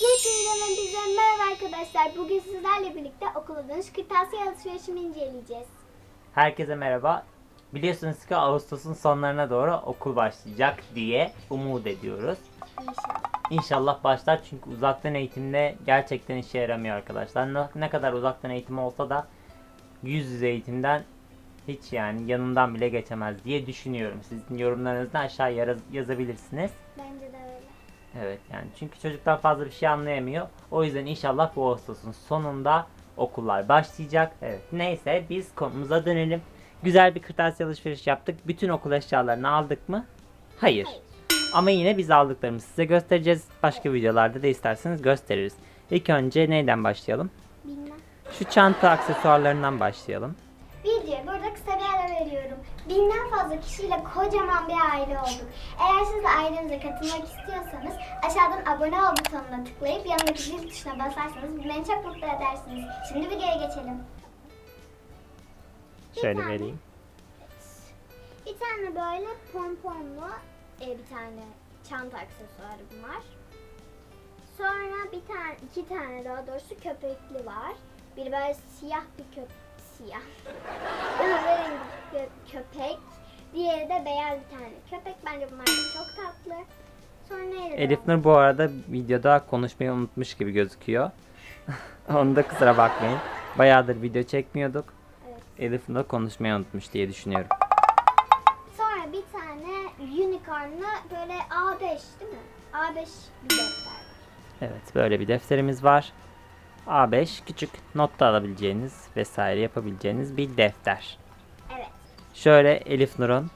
Hepinize bize merhaba arkadaşlar. Bugün sizlerle birlikte okula dönüş kırtasiye alışverişimi inceleyeceğiz. Herkese merhaba. Biliyorsunuz ki Ağustos'un sonlarına doğru okul başlayacak diye umut ediyoruz. İnşallah. İnşallah başlar çünkü uzaktan eğitimde gerçekten işe yaramıyor arkadaşlar. Ne, ne kadar uzaktan eğitim olsa da yüz yüze eğitimden hiç yani yanından bile geçemez diye düşünüyorum. Sizin yorumlarınızı aşağı yaz- yazabilirsiniz. Öyle. Evet yani çünkü çocuklar fazla bir şey anlayamıyor. O yüzden inşallah bu Ağustos'un sonunda okullar başlayacak. Evet neyse biz konumuza dönelim. Güzel bir kırtasiye alışveriş yaptık. Bütün okul eşyalarını aldık mı? Hayır. Hayır. Ama yine biz aldıklarımızı size göstereceğiz. Başka videolarda da isterseniz gösteririz. İlk önce neyden başlayalım? Bilmem. Şu çanta aksesuarlarından başlayalım. Binden fazla kişiyle kocaman bir aile olduk. Eğer siz de ailemize katılmak istiyorsanız aşağıdan abone ol butonuna tıklayıp yanındaki zil tuşuna basarsanız beni çok mutlu edersiniz. Şimdi videoya geçelim. Bir Şöyle tane. vereyim. Bir tane böyle pomponlu e, bir tane çanta aksesuarım var. Sonra bir tane, iki tane daha doğrusu köpekli var. Bir böyle siyah bir köp siyah. Kahverengi kö- köpek. Diğeri de beyaz bir tane köpek. Bence bunlar çok tatlı. Sonra? Elif Nur bu arada videoda konuşmayı unutmuş gibi gözüküyor. Onu da kusura bakmayın. Bayağıdır video çekmiyorduk. Evet. Elif Nur konuşmayı unutmuş diye düşünüyorum. Sonra bir tane unicornlu böyle A5 değil mi? A5 bir defter. Evet böyle bir defterimiz var. A5 küçük not da alabileceğiniz vesaire yapabileceğiniz bir defter. Evet. Şöyle Elif Nur'un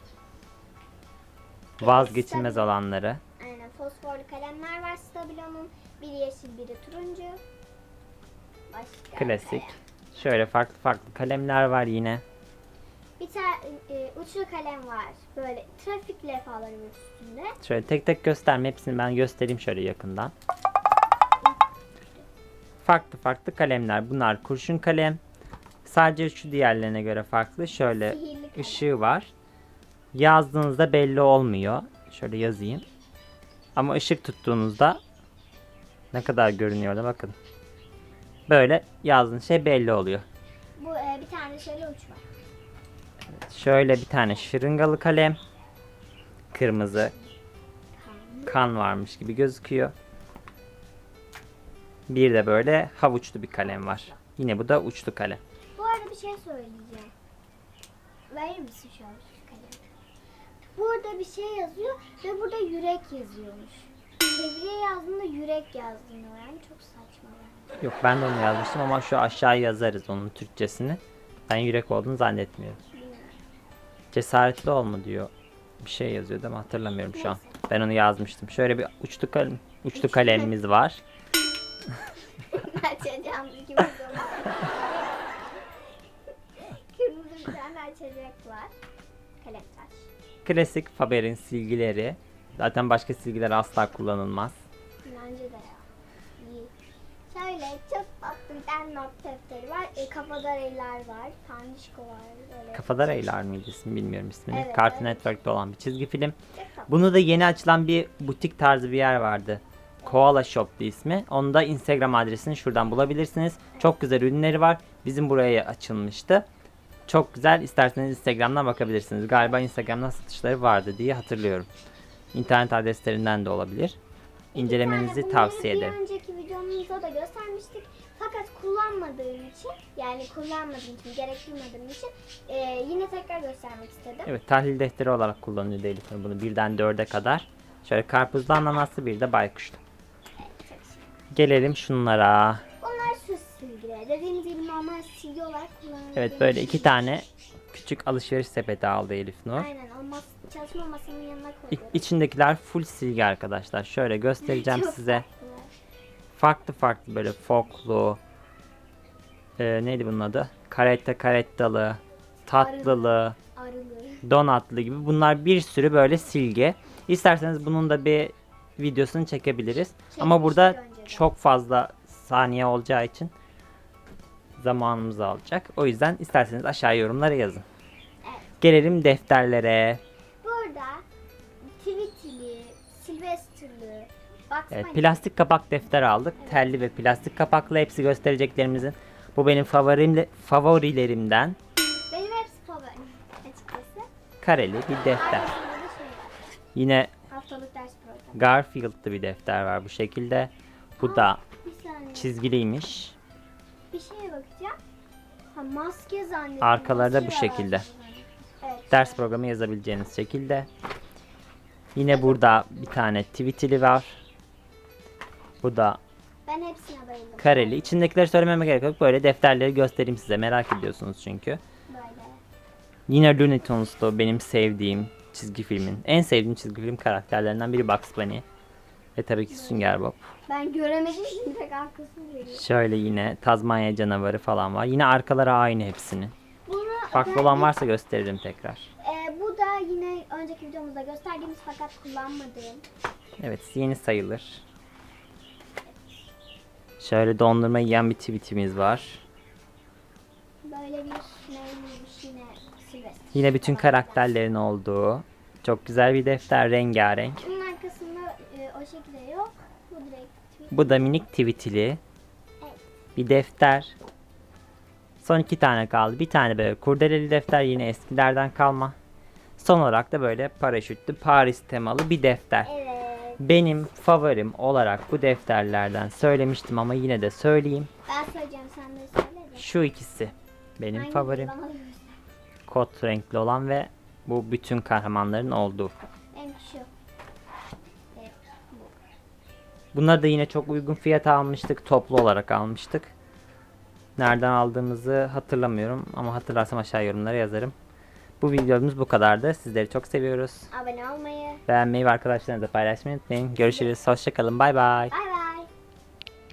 vazgeçilmez olanları. Aynen fosforlu kalemler var Stabilo'nun. Biri yeşil biri turuncu. Başka Klasik. kalem. Şöyle farklı farklı kalemler var yine. Bir tane e, uçlu kalem var. Böyle trafik levhaları üstünde. Şöyle tek tek gösterme hepsini ben göstereyim şöyle yakından. Farklı farklı kalemler. Bunlar kurşun kalem. Sadece şu diğerlerine göre farklı. Şöyle ışığı var. Yazdığınızda belli olmuyor. Şöyle yazayım. Ama ışık tuttuğunuzda ne kadar görünüyor da bakın. Böyle yazdığınız şey belli oluyor. Bu e, bir tane şöyle uç var. Şöyle bir tane şırıngalı kalem. Kırmızı kan varmış gibi gözüküyor. Bir de böyle havuçlu bir kalem var. Yine bu da uçlu kalem. Bu arada bir şey söyleyeceğim. Verir misin şu an şu kalemi? Burada bir şey yazıyor ve burada yürek yazıyormuş. Çeviriye yazdığında yürek yazdırıyor yani çok saçma yani. Yok ben de onu yazmıştım ama şu aşağı yazarız onun Türkçesini. Ben yürek olduğunu zannetmiyorum. Cesaretli ol mu diyor. Bir şey yazıyordu ama hatırlamıyorum şu an. Ben onu yazmıştım. Şöyle bir uçlu kalem, uçlu kalemimiz var. Açacağım gibi. Kırmızı bir tane açacak var. Kalem taş. Klasik Faber'in silgileri. Zaten başka silgiler asla kullanılmaz. Bence de ya. İyi. Şöyle çok tatlı bir tane not defteri var. E, kafadar eller var. Tanışko var. Böyle. Kafadar Eylar mıydı ismi bilmiyorum ismini. Evet, Cartoon evet. Network'te olan bir çizgi film. Çok tatlı. Bunu da yeni açılan bir butik tarzı bir yer vardı. Koala Shop'tu ismi. Onu da Instagram adresini şuradan bulabilirsiniz. Çok güzel ürünleri var. Bizim buraya açılmıştı. Çok güzel. İsterseniz Instagram'dan bakabilirsiniz. Galiba Instagram'dan satışları vardı diye hatırlıyorum. İnternet adreslerinden de olabilir. İncelemenizi tavsiye ederim. Bir önceki videomuzda da göstermiştik. Fakat kullanmadığım için yani kullanmadığım için, gerektirmediğim için e, yine tekrar göstermek istedim. Evet tahlil defteri olarak kullanılıyor Nur bunu birden dörde kadar. Şöyle karpuzlu ananaslı bir de baykuşlu. Gelelim şunlara. Bunlar süs silgileri. Dediğimiz gibi normal silgi olarak kullanılan. Evet böyle iki tane küçük alışveriş sepeti aldı Elif Nur. Aynen o mas çalışma masamın yanına İ- koyuyorum. İçindekiler full silgi arkadaşlar. Şöyle göstereceğim Çok size. Farklı farklı böyle foklu. Ee, neydi bunun adı? Karetta karettalı. Tatlılı. Arılı. Donatlı gibi. Bunlar bir sürü böyle silgi. İsterseniz bunun da bir videosunu çekebiliriz. Ama burada. Çok fazla saniye olacağı için zamanımızı alacak. O yüzden isterseniz aşağı yorumlara yazın. Evet. Gelelim defterlere. Burada Tweetili, Sylvester'lı, Evet, plastik kapak defter aldık. Telli ve plastik kapaklı hepsi göstereceklerimizin. Bu benim favorimle, favorilerimden Benim hepsi favorim açıkçası. kareli bir defter. Şey. Yine Haftalık ders programı. Garfield'lı bir defter var bu şekilde. Bu da Bir saniye. çizgiliymiş. Bir şeye bakacağım. Ha maske zannettim. Arkaları da bu Maske var. şekilde. Evet. Ders programı yazabileceğiniz şekilde. Yine burada bir tane tweetili var. Bu da Ben hepsine bayıldım. kareli. İçindekileri söylememe gerek yok. Böyle defterleri göstereyim size. Merak ediyorsunuz çünkü. Böyle. Yine Looney Tunes'tu benim sevdiğim çizgi filmin. En sevdiğim çizgi film karakterlerinden biri Bugs Bunny. Ve tabii ki Sünger Bob. Ben göremedim şimdi tek arkasını veriyor. Şöyle yine Tazmanya canavarı falan var. Yine arkaları aynı hepsinin. Bunu Farklı olan varsa gösteririm tekrar. Ee, bu da yine önceki videomuzda gösterdiğimiz fakat kullanmadığım. Evet yeni sayılır. Şöyle dondurma yiyen bir tweetimiz var. Böyle bir neymiş yine Sylvester. Yine bütün karakterlerin olduğu çok güzel bir defter rengarenk. Bunun arkasında e, o şekilde yok. Bu direkt tweet. Bu da minik tweetili bir defter. Son iki tane kaldı. Bir tane böyle kurdeleli defter yine eskilerden kalma. Son olarak da böyle paraşütlü Paris temalı bir defter. Evet. Benim favorim olarak bu defterlerden söylemiştim ama yine de söyleyeyim. Ben söyleyeceğim sen de söyle de. Şu ikisi benim Hangisi favorim. Kot renkli olan ve bu bütün kahramanların olduğu. Bunları da yine çok uygun fiyata almıştık. Toplu olarak almıştık. Nereden aldığımızı hatırlamıyorum ama hatırlarsam aşağı yorumlara yazarım. Bu videomuz bu kadardı. Sizleri çok seviyoruz. Abone olmayı. Beğenmeyi ve arkadaşlarınızla paylaşmayı unutmayın. Görüşürüz. Hoşçakalın. Bay bay. Bay bay.